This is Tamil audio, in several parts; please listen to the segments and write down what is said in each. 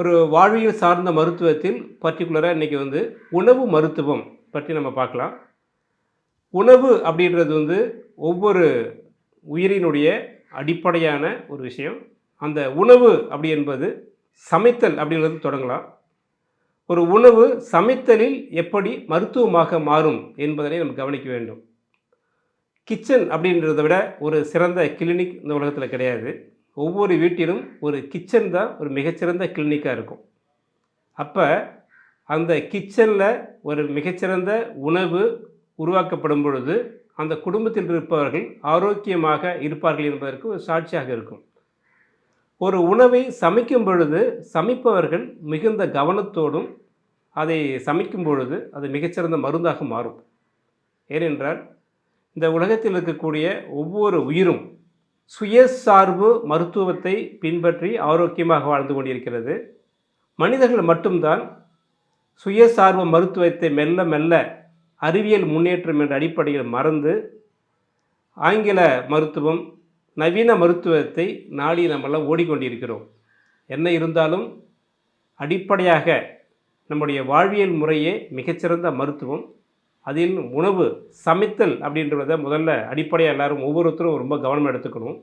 ஒரு வாழ்வியல் சார்ந்த மருத்துவத்தில் பர்டிகுலராக இன்றைக்கி வந்து உணவு மருத்துவம் பற்றி நம்ம பார்க்கலாம். உணவு அப்படின்றது வந்து ஒவ்வொரு உயிரினுடைய அடிப்படையான ஒரு விஷயம். அந்த உணவு அப்படி என்பது சமைத்தல் அப்படின்றது தொடங்கலாம். ஒரு உணவு சமைத்தலில் எப்படி மருத்துவமாக மாறும் என்பதனை நம்ம கவனிக்க வேண்டும். கிச்சன் அப்படின்றத விட ஒரு சிறந்த கிளினிக் இந்த உலகத்தில் கிடையாது. ஒவ்வொரு வீட்டிலும் ஒரு கிச்சன் தான் ஒரு மிகச்சிறந்த கிளினிக்காக இருக்கும். அப்போ அந்த கிச்சனில் ஒரு மிகச்சிறந்த உணவு உருவாக்கப்படும் பொழுது அந்த குடும்பத்தில் இருப்பவர்கள் ஆரோக்கியமாக இருப்பார்கள் என்பதற்கு ஒரு சாட்சியாக இருக்கும். ஒரு உணவை சமைக்கும் பொழுது சமைப்பவர்கள் மிகுந்த கவனத்தோடும் அதை சமைக்கும் பொழுது அது மிகச்சிறந்த மருந்தாக மாறும். ஏனென்றால் இந்த உலகத்தில் இருக்கக்கூடிய ஒவ்வொரு உயிரும் சுயசார்பு மருத்துவத்தை பின்பற்றி ஆரோக்கியமாக வாழ்ந்து கொண்டிருக்கிறது. மனிதர்கள் மட்டும்தான் சுயசார்பு மருத்துவத்தை மெல்ல மெல்ல அறிவியல் முன்னேற்றம் என்ற அடிப்படையில் மறந்து ஆங்கில மருத்துவம் நவீன மருத்துவத்தை நாடி நம்மெல்லாம் ஓடிக்கொண்டிருக்கிறோம். என்ன இருந்தாலும் அடிப்படையாக நம்முடைய வாழ்வியல் முறையே மிகச்சிறந்த மருத்துவம். அதில் உணவு சமைத்தல் அப்படின்றத முதல்ல அடிப்படையாக எல்லோரும் ஒவ்வொருத்தரும் ரொம்ப கவனம் எடுத்துக்கணும்.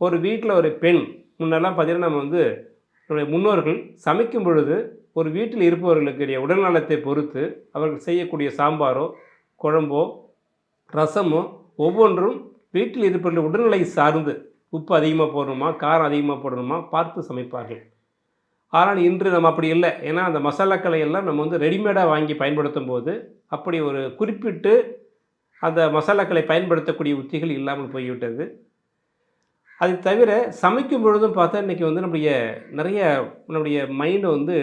ஒரு வீட்டில் ஒரு பெண் முன்னெல்லாம் பார்த்தீங்கன்னா நம்ம வந்து நம்முடைய முன்னோர்கள் சமைக்கும் பொழுது ஒரு வீட்டில் இருப்பவர்களுடைய உடல்நலத்தை பொறுத்து அவர்கள் செய்யக்கூடிய சாம்பாரோ குழம்போ ரசமோ ஒவ்வொன்றும் வீட்டில் இருப்பவர்கள் உடல்நிலை சார்ந்து உப்பு அதிகமாக போடணுமா காரம் அதிகமாக போடணுமா பார்த்து சமைப்பார்கள். ஆனால் இன்று நம்ம அப்படி இல்லை. ஏன்னா அந்த மசாலாக்களை எல்லாம் நம்ம வந்து ரெடிமேடாக வாங்கி பயன்படுத்தும் போது அப்படி ஒரு குறிப்பிட்டு அந்த மசாலாக்களை பயன்படுத்தக்கூடிய உத்திகள் இல்லாமல் போய்விட்டது. அது தவிர சமைக்கும் பொழுதும் பார்த்தா இன்றைக்கி வந்து நம்முடைய நிறைய நம்முடைய மைண்டை வந்து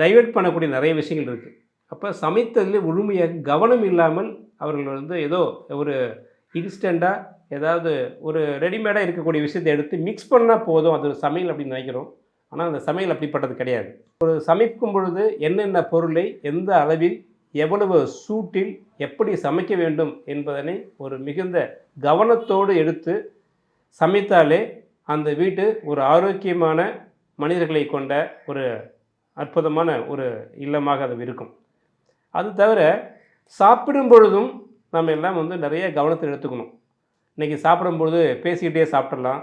டைவெர்ட் பண்ணக்கூடிய நிறைய விஷயங்கள் இருக்குது அப்போ சமைத்ததில் முழுமையாக கவனம் இல்லாமல் அவர்கள் வந்து ஏதோ ஒரு இன்ஸ்டண்ட்டாக ஏதாவது ஒரு ரெடிமேடாக இருக்கக்கூடிய விஷயத்தை எடுத்து மிக்ஸ் பண்ணால் போதும். அது ஒரு சமையல் அப்படின்னு நினைக்கிறோம். ஆனால் அந்த சமையல் அப்படிப்பட்டது கிடையாது. ஒரு சமைக்கும் பொழுது என்னென்ன பொருளை எந்த அளவில் எவ்வளவு சூட்டில் எப்படி சமைக்க வேண்டும் என்பதனை ஒரு மிகுந்த கவனத்தோடு எடுத்து சமைத்தாலே அந்த வீட்டு ஒரு ஆரோக்கியமான மனிதர்களை கொண்ட ஒரு அற்புதமான ஒரு இல்லமாக அது இருக்கும். அது தவிர சாப்பிடும் பொழுதும் நம்ம எல்லாம் வந்து நிறைய கவனத்தில் எடுத்துக்கணும். இன்றைக்கி சாப்பிடும்பொழுது பேசிக்கிட்டே சாப்பிடலாம்.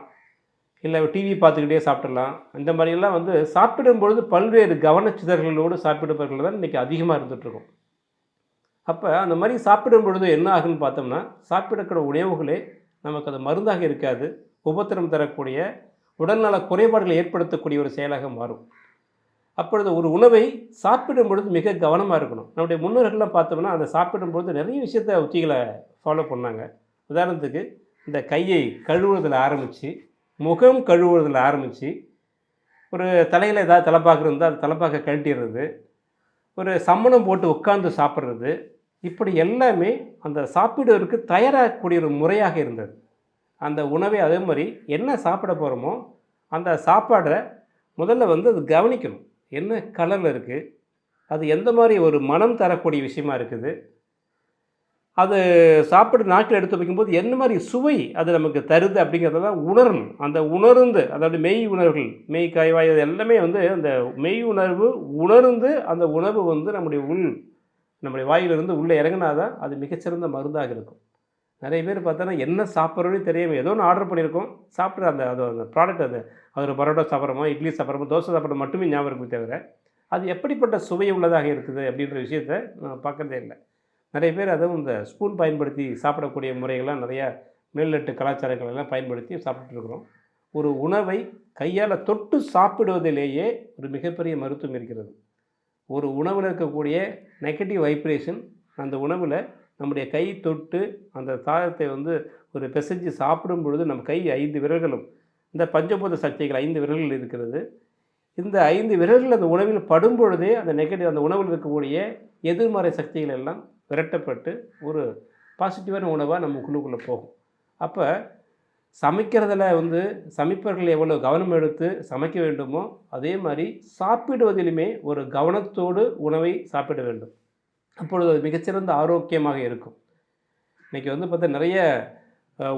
இல்லை டிவி பார்த்துக்கிட்டே சாப்பிடலாம் இந்த மாதிரியெல்லாம் வந்து சாப்பிடும் பொழுது பல்வேறு கவனச்சிதறல்களோடு சாப்பிடுபவர்கள் தான் இன்றைக்கி அதிகமாக இருந்துகிட்ருக்கும் அப்போ அந்த மாதிரி சாப்பிடும் பொழுது என்ன ஆகுன்னு பார்த்தோம்னா சாப்பிடக்கூடிய உணவுகளே நமக்கு அது மருந்தாக இருக்காது. உபத்திரம் தரக்கூடிய உடல்நல குறைபாடுகளை ஏற்படுத்தக்கூடிய ஒரு செயலாக மாறும். அப்பொழுது ஒரு உணவை சாப்பிடும் பொழுது மிக கவனமாக இருக்கணும். நம்முடைய முன்னோர்கள்லாம் பார்த்தோம்னா அதை சாப்பிடும் பொழுது நிறைய விஷயத்த உத்திகளை ஃபாலோ பண்ணாங்க. உதாரணத்துக்கு இந்த கையை கழுவுறதில் ஆரம்பித்து முகம் கழுவுறதில் ஆரம்பித்து ஒரு தலையில் ஏதாவது தலைப்பாக்கு இருந்தால் அது தலைப்பாக்க கழட்டிடுறது. ஒரு சம்மணம் போட்டு உட்காந்து சாப்பிட்றது. இப்படி எல்லாமே அந்த சாப்பிடுவதற்கு தயாராகக்கூடிய ஒரு முறையாக இருந்தது. அந்த உணவை அதே மாதிரி என்ன சாப்பிட போகிறோமோ அந்த சாப்பாடை முதல்ல வந்து அது கவனிக்கணும். என்ன கலரில் இருக்குது அது எந்த மாதிரி ஒரு மனம் தரக்கூடிய விஷயமா இருக்குது? அது சாப்பிட்டு நாக்கில் எடுத்து வைக்கும்போது என்ன மாதிரி சுவை அது நமக்கு தருது அப்படிங்கிறதெல்லாம் உணரணும். அந்த உணர்ந்து அதாவது மெய் உணர்வுகள் மெய் காய்வாய் அது எல்லாமே வந்து அந்த மெய் உணர்வு உணர்ந்து அந்த உணவு வந்து நம்முடைய உள் நம்முடைய வாயிலிருந்து உள்ளே இறங்கினா தான் அது மிகச்சிறந்த மருந்தாக இருக்கும். நிறைய பேர் பார்த்தோன்னா என்ன சாப்பிட்றோன்னு தெரியாமல் ஏதோ ஒன்று ஆர்டர் பண்ணியிருக்கோம் சாப்பிட்ற அந்த அது அந்த ப்ராடக்ட் அது அது ஒரு பரோட்டா சாப்பிட்றோமோ இட்லி சாப்பிட்றோமோ தோசை சாப்பிட்றோம் மட்டுமே ஞாபகம் இருக்கும் தவிர அது எப்படிப்பட்ட சுவை உள்ளதாக இருக்குது அப்படின்ற விஷயத்த நான் பார்க்குறதே இல்லை. நிறைய பேர் அதுவும் இந்த ஸ்பூன் பயன்படுத்தி சாப்பிடக்கூடிய முறைகள்லாம் நிறையா மேல்நட்டு கலாச்சாரங்கள் எல்லாம் பயன்படுத்தி சாப்பிட்டுருக்குறோம். ஒரு உணவை கையால் தொட்டு சாப்பிடுவதிலேயே ஒரு மிகப்பெரிய மருத்துவம் இருக்கிறது. ஒரு உணவில் இருக்கக்கூடிய நெகட்டிவ் வைப்ரேஷன் அந்த உணவில் நம்முடைய கை தொட்டு அந்த சாதத்தை வந்து ஒரு பிசைஞ்சு சாப்பிடும் பொழுது நம்ம கை ஐந்து விரல்களும் இந்த பஞ்சபூத சக்திகள் ஐந்து விரல்கள் இருக்கிறது. இந்த ஐந்து விரல்கள் அந்த உணவில் படும் பொழுதே அந்த நெகட்டிவ் அந்த உணவில் இருக்கக்கூடிய எதிர்மறை சக்திகள் எல்லாம் விரட்டப்பட்டு ஒரு பாசிட்டிவான உணவாக நம்ம உள்ளுக்குள்ளே போகும். அப்போ சமைக்கிறதுல வந்து சமைப்பவர்கள் எவ்வளோ கவனம் எடுத்து சமைக்க வேண்டுமோ அதே மாதிரி சாப்பிடுவதிலுமே ஒரு கவனத்தோடு உணவை சாப்பிட வேண்டும். அப்பொழுது அது மிகச்சிறந்த ஆரோக்கியமாக இருக்கும். இன்றைக்கி வந்து பார்த்தா நிறைய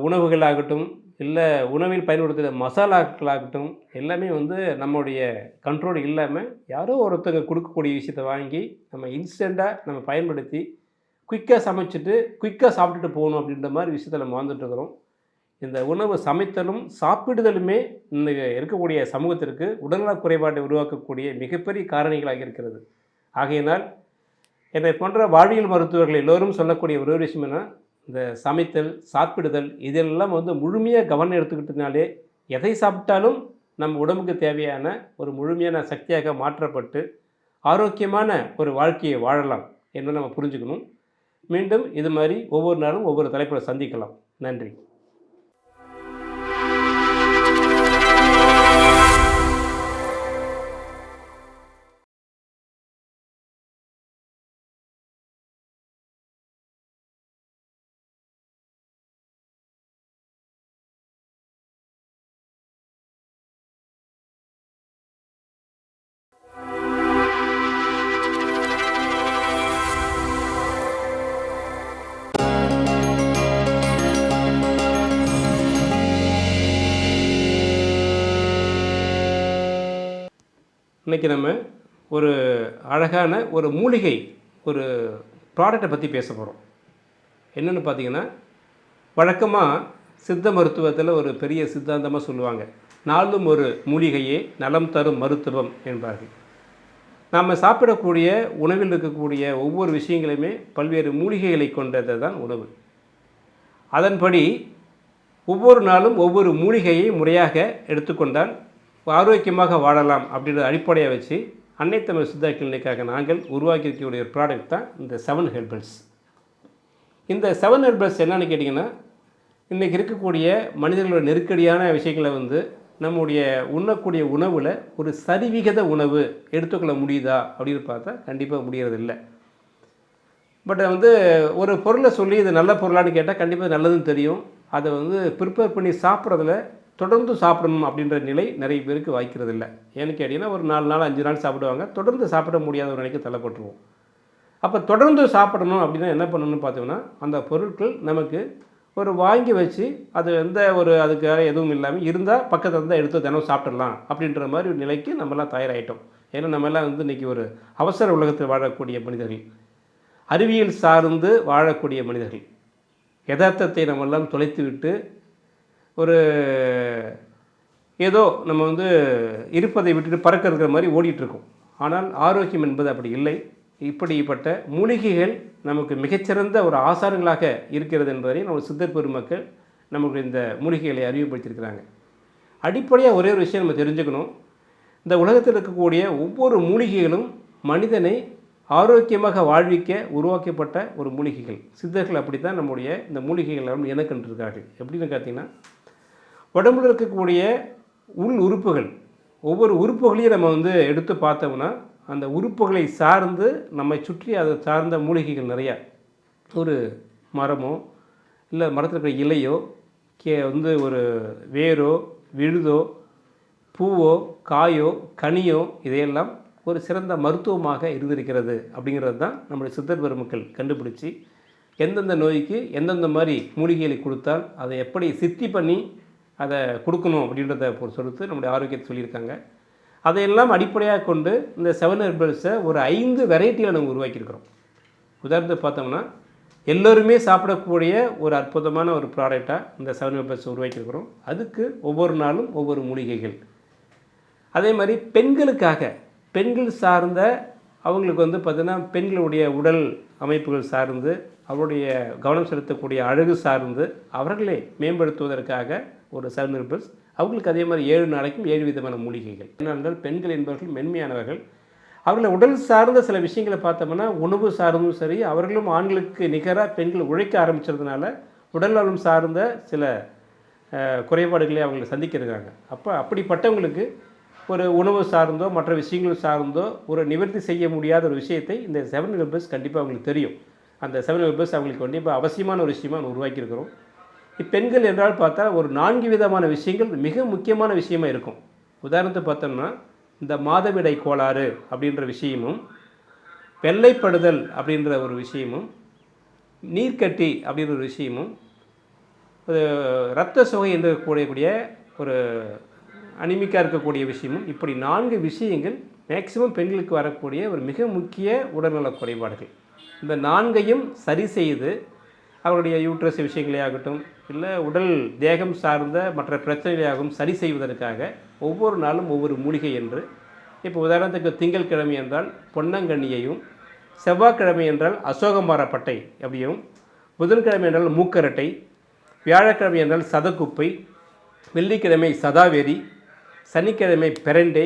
உணவுகளாகட்டும் இல்லை உணவில் பயன்படுத்துகிற மசாலாக்களாகட்டும் எல்லாமே வந்து நம்முடைய கண்ட்ரோல் இல்லாமல் யாரோ ஒருத்தங்க கொடுக்கக்கூடிய விஷயத்தை வாங்கி நம்ம இன்ஸ்டண்ட்டாக நம்ம பயன்படுத்தி குயிக்காக சமைச்சிட்டு குயிக்காக சாப்பிட்டுட்டு போகணும் அப்படின்ற மாதிரி விஷயத்தில் நம்ம வாழ்ந்துட்டுருக்குறோம் இந்த உணவு சமைத்தலும் சாப்பிடுதலுமே இன்னைக்கு இருக்கக்கூடிய சமூகத்திற்கு உடல்நலக் குறைபாட்டை உருவாக்கக்கூடிய மிகப்பெரிய காரணிகளாக இருக்கிறது. ஆகையினால் என்னை போன்ற வாழ்வியல் மருத்துவர்கள் எல்லோரும் சொல்லக்கூடிய ஒரு விஷயம் என்ன இந்த சமைத்தல் சாப்பிடுதல் இதெல்லாம் வந்து முழுமையாக கவனம் எடுத்துக்கிட்டதுனாலே எதை சாப்பிட்டாலும் நம்ம உடம்புக்கு தேவையான ஒரு முழுமையான சக்தியாக மாற்றப்பட்டு ஆரோக்கியமான ஒரு வாழ்க்கையை வாழலாம் என்று நம்ம புரிஞ்சுக்கணும். மீண்டும் இது மாதிரி ஒவ்வொரு நாளும் ஒவ்வொரு தலைப்பில் சந்திக்கலாம். நன்றி. இன்றைக்கி நம்ம ஒரு அழகான ஒரு மூலிகை ஒரு ப்ராடக்டை பற்றி பேச போகிறோம் என்னென்னு பார்த்தீங்கன்னா வழக்கமாக சித்த மருத்துவத்தில் ஒரு பெரிய சித்தாந்தமாக சொல்லுவாங்க. நாளும் ஒரு மூலிகையே நலம் தரும் மருத்துவம் என்பார்கள். நாம் சாப்பிடக்கூடிய உணவில் இருக்கக்கூடிய ஒவ்வொரு விஷயங்களையுமே பல்வேறு மூலிகைகளை கொண்டது தான் உணவு. அதன்படி ஒவ்வொரு நாளும் ஒவ்வொரு மூலிகையை முறையாக எடுத்துக்கொண்டால் ஆரோக்கியமாக வாழலாம் அப்படின்ற அடிப்படையை வச்சு அன்னை தமிழ் சித்தா கிளினிக்காக நாங்கள் உருவாக்கியிருக்கக்கூடிய ஒரு ப்ராடக்ட் தான் இந்த செவன் ஹெர்பல்ஸ் இந்த செவன் ஹெர்பல்ஸ் என்னன்னு கேட்டிங்கன்னா இன்றைக்கி இருக்கக்கூடிய மனிதர்களோட நெருக்கடியான விஷயங்களை வந்து நம்முடைய உண்ணக்கூடிய உணவில் ஒரு சரிவிகித உணவு எடுத்துக்கொள்ள முடியுதா அப்படின்னு பார்த்தா கண்டிப்பாக முடியறதில்லை. பட் வந்து ஒரு பொருளை சொல்லி இது நல்ல பொருளான்னு கேட்டால் கண்டிப்பாக நல்லதுன்னு தெரியும். அதை வந்து ப்ரிப்பேர் பண்ணி சாப்பிட்றதுல தொடர்ந்து சாப்பிடணும் அப்படின்ற நிலை நிறைய பேருக்கு வாய்க்கிறது இல்லை ஏன்னு கேட்டிங்கன்னா ஒரு நாலு நாள் அஞ்சு நாள் சாப்பிடுவாங்க. தொடர்ந்து சாப்பிட முடியாத ஒரு நிலைக்கு தள்ளப்பட்டுருவோம். அப்போ தொடர்ந்து சாப்பிடணும் அப்படின்னா என்ன பண்ணணும்னு பார்த்தோம்னா அந்த பொருட்கள் நமக்கு ஒரு வாங்கி வச்சு அது எந்த ஒரு அதுக்காக எதுவும் இல்லாமல் இருந்தால் பக்கத்தில் இருந்தால் எடுத்து தினம் சாப்பிடலாம் அப்படின்ற மாதிரி ஒரு நிலைக்கு நம்மலாம் தயாராகிட்டோம் ஏன்னா நம்மெல்லாம் வந்து இன்றைக்கி ஒரு அவசர உலகத்தில் வாழக்கூடிய மனிதர்கள். அறிவியல் சார்ந்து வாழக்கூடிய மனிதர்கள். யதார்த்தத்தை நம்மெல்லாம் தொலைத்து விட்டு ஒரு ஏதோ நம்ம வந்து இருப்பதை விட்டுட்டு பறக்க மாதிரி ஓடிட்டுருக்கோம். ஆனால் ஆரோக்கியம் என்பது அப்படி இல்லை. இப்படிப்பட்ட மூலிகைகள் நமக்கு மிகச்சிறந்த ஒரு ஆசாரங்களாக இருக்கிறது என்பதை நம்ம சித்தர் பெருமக்கள் நமக்கு இந்த மூலிகைகளை அறிவுப்படுத்தியிருக்கிறாங்க அடிப்படையாக ஒரே ஒரு விஷயம் நம்ம தெரிஞ்சுக்கணும். இந்த உலகத்தில் இருக்கக்கூடிய ஒவ்வொரு மூலிகைகளும் மனிதனை ஆரோக்கியமாக வாழ்விக்க உருவாக்கப்பட்ட ஒரு மூலிகைகள். சித்தர்கள் அப்படி தான் நம்முடைய இந்த மூலிகைகள் எல்லாம் இனக்கண்டிருக்கார்கள் எப்படின்னு பார்த்தீங்கன்னா உடம்புல இருக்கக்கூடிய உள் உறுப்புகள் ஒவ்வொரு உறுப்புகளையும் நம்ம வந்து எடுத்து பார்த்தோம்னா அந்த உறுப்புகளை சார்ந்து நம்மை சுற்றி அதை சார்ந்த மூலிகைகள் நிறையா. ஒரு மரமோ இல்லை மரத்தில் இருக்கிற இலையோ கே வந்து ஒரு வேரோ விழுதோ பூவோ காயோ கனியோ இதையெல்லாம் ஒரு சிறந்த மருத்துவமாக இருந்திருக்கிறது அப்படிங்கிறது தான் நம்முடைய சித்தர் பெருமக்கள் கண்டுபிடிச்சி எந்தெந்த நோய்க்கு எந்தெந்த மாதிரி மூலிகைகளை கொடுத்தால் அதை எப்படி சித்தி பண்ணி அதை கொடுக்கணும் அப்படின்றத பொறுத்து நம்முடைய ஆரோக்கியத்தை சொல்லியிருக்காங்க. அதையெல்லாம் அடிப்படையாக கொண்டு இந்த செவன் ஹெர்பல்ஸை ஒரு ஐந்து வெரைட்டியில் நம்ம உருவாக்கியிருக்கிறோம். உதாரணத்துக்கு பார்த்தோம்னா எல்லோருமே சாப்பிடக்கூடிய ஒரு அற்புதமான ஒரு ப்ராடக்டாக இந்த செவன் ஹெர்பல்ஸ் உருவாக்கியிருக்கிறோம். அதுக்கு ஒவ்வொரு நாளும் ஒவ்வொரு மூலிகைகள். அதே மாதிரி பெண்களுக்காக பெண்கள் சார்ந்த அவங்களுக்கு வந்து பார்த்திங்கன்னா பெண்களுடைய உடல் அமைப்புகள் சார்ந்து அவருடைய கவனம் செலுத்தக்கூடிய அழகு சார்ந்து அவர்களை மேம்படுத்துவதற்காக ஒரு செவன் ஹெர்பல்ஸ் அவங்களுக்கு அதே மாதிரி ஏழு நாளைக்கும் ஏழு விதமான மூலிகைகள். என்னென்றால் பெண்கள் என்பவர்கள் மென்மையானவர்கள். அவர்களை உடல் சார்ந்த சில விஷயங்களை பார்த்தோம்னா உணவு சார்ந்தும் சரி அவர்களும் ஆண்களுக்கு நிகராக பெண்கள் உழைக்க ஆரம்பித்ததுனால உடல் நலம் சார்ந்த சில குறைபாடுகளை அவங்களை சந்திக்கிறாங்க. அப்போ அப்படிப்பட்டவங்களுக்கு ஒரு உணவு சார்ந்தோ மற்ற விஷயங்கள் சார்ந்தோ ஒரு நிவர்த்தி செய்ய முடியாத ஒரு விஷயத்தை இந்த செவன் மெம்பர்ஸ் கண்டிப்பாக அவங்களுக்கு தெரியும். அந்த செவன் மெம்பர்ஸ் அவங்களுக்கு கண்டிப்பாக அவசியமான ஒரு விஷயமாக உருவாக்கியிருக்கிறோம். இப்பெண்கள் என்றால் பார்த்தா ஒரு நான்கு விதமான விஷயங்கள் மிக முக்கியமான விஷயமா இருக்கும். உதாரணத்தை பார்த்தோம்னா இந்த மாதவிடை கோளாறு அப்படின்ற விஷயமும் வெள்ளைப்படுதல் அப்படின்ற ஒரு விஷயமும் நீர்க்கட்டி அப்படின்ற ஒரு விஷயமும் ரத்த இரத்த என்று கூடக்கூடிய ஒரு அனிமிக்காக இருக்கக்கூடிய விஷயமும் இப்படி நான்கு விஷயங்கள் மேக்சிமம் பெண்களுக்கு வரக்கூடிய ஒரு மிக முக்கிய உடல்நல குறைபாடுகள். இந்த நான்கையும் சரி செய்து அவருடைய யூட்ரஸ் விஷயங்களே ஆகட்டும் இல்லை உடல் தேகம் சார்ந்த மற்ற பிரச்சனைகளாகவும் சரி செய்வதற்காக ஒவ்வொரு நாளும் ஒவ்வொரு மூலிகை என்று. இப்போ உதாரணத்துக்கு திங்கட்கிழமை என்றால் பொன்னங்கண்ணியையும் செவ்வாய்க்கிழமை என்றால் அசோகமரப்பட்டை அப்படியும் புதன்கிழமை என்றால் மூக்கரட்டை வியாழக்கிழமை என்றால் சதக்குப்பை வெள்ளிக்கிழமை சதாவேரி சனிக்கிழமை பெரண்டை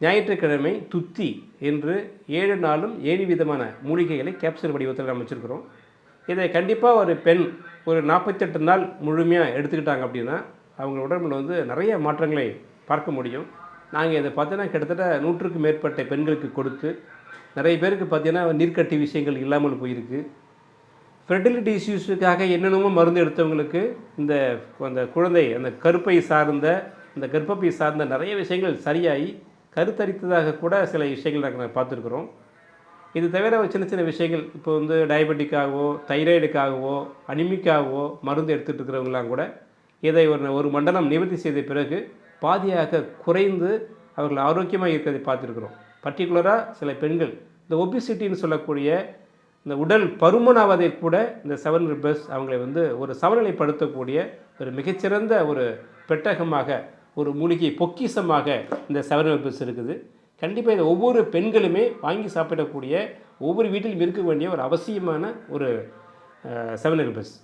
ஞாயிற்றுக்கிழமை துத்தி என்று ஏழு நாளும் ஏழு விதமான மூலிகைகளை கேப்சூல் வடிவத்தில் அமைச்சிருக்கிறோம் இதை கண்டிப்பாக ஒரு பெண் ஒரு நாற்பத்தெட்டு நாள் முழுமையாக எடுத்துக்கிட்டாங்க அப்படின்னா அவங்க உடம்புல வந்து நிறைய மாற்றங்களை பார்க்க முடியும். நாங்கள் இதை பார்த்தீங்கன்னா கிட்டத்தட்ட நூற்றுக்கும் மேற்பட்ட பெண்களுக்கு கொடுத்து நிறைய பேருக்கு பார்த்தீங்கன்னா நீர்க்கட்டி விஷயங்கள் இல்லாமல் போயிருக்கு. ஃபெர்டிலிட்டி இஷ்யூஸுக்காக என்னென்னமோ மருந்து எடுத்தவங்களுக்கு இந்த அந்த குழந்தை அந்த கருப்பை சார்ந்த இந்த கர்ப்பப்பை சார்ந்த நிறைய விஷயங்கள் சரியாகி கருத்தரித்ததாக கூட சில விஷயங்கள் நாங்கள் பார்த்துருக்குறோம். இது தவிர சின்ன சின்ன விஷயங்கள் இப்போ வந்து டயபெட்டிக்காகவோ தைராய்டுக்காகவோ அனிமிக்காகவோ மருந்து எடுத்துகிட்டு இருக்கிறவங்களாம் கூட இதை ஒரு ஒரு மண்டலம் நிவர்த்தி செய்த பிறகு பாதியாக குறைந்து அவர்கள் ஆரோக்கியமாக இருக்கிறதை பார்த்துருக்குறோம். பர்டிகுலராக சில பெண்கள் இந்த ஒபிசிட்டின்னு சொல்லக்கூடிய இந்த உடல் பருமனாவதை கூட இந்த செவன் ரிப்பர்ஸ் அவங்களை வந்து ஒரு சமநிலைப்படுத்தக்கூடிய ஒரு மிகச்சிறந்த ஒரு பெட்டகமாக ஒரு மூலிகை பொக்கிஷமாக இந்த செவன் ரிப்பர்ஸ் இருக்குது. கண்டிப்பாக இதை ஒவ்வொரு பெண்களுமே வாங்கி சாப்பிடக்கூடிய ஒவ்வொரு வீட்டிலும் இருக்க வேண்டிய ஒரு அவசியமான ஒரு செவன் ரிப்பர்ஸ்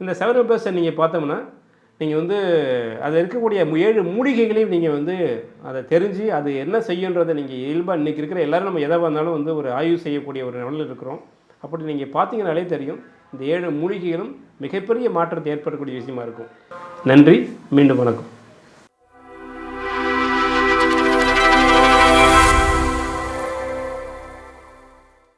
இந்த செவன் ரிப்பர்ஸை நீங்கள் பார்த்தோம்னா நீங்கள் வந்து அதில் இருக்கக்கூடிய ஏழு மூலிகைகளையும் நீங்கள் வந்து அதை தெரிஞ்சு அது என்ன செய்யுன்றதை நீங்கள் இயல்பாக இன்றைக்கி இருக்கிற எல்லாரும் நம்ம எதை வந்தாலும் வந்து ஒரு ஆய்வு செய்யக்கூடிய ஒரு நிலையில் இருக்கிறோம். அப்படி நீங்கள் பார்த்தீங்கனாலே தெரியும் இந்த ஏழு மூலிகைகளும் மிகப்பெரிய மாற்றத்தை ஏற்படக்கூடிய விஷயமா இருக்கும். நன்றி மீண்டும் வணக்கம்.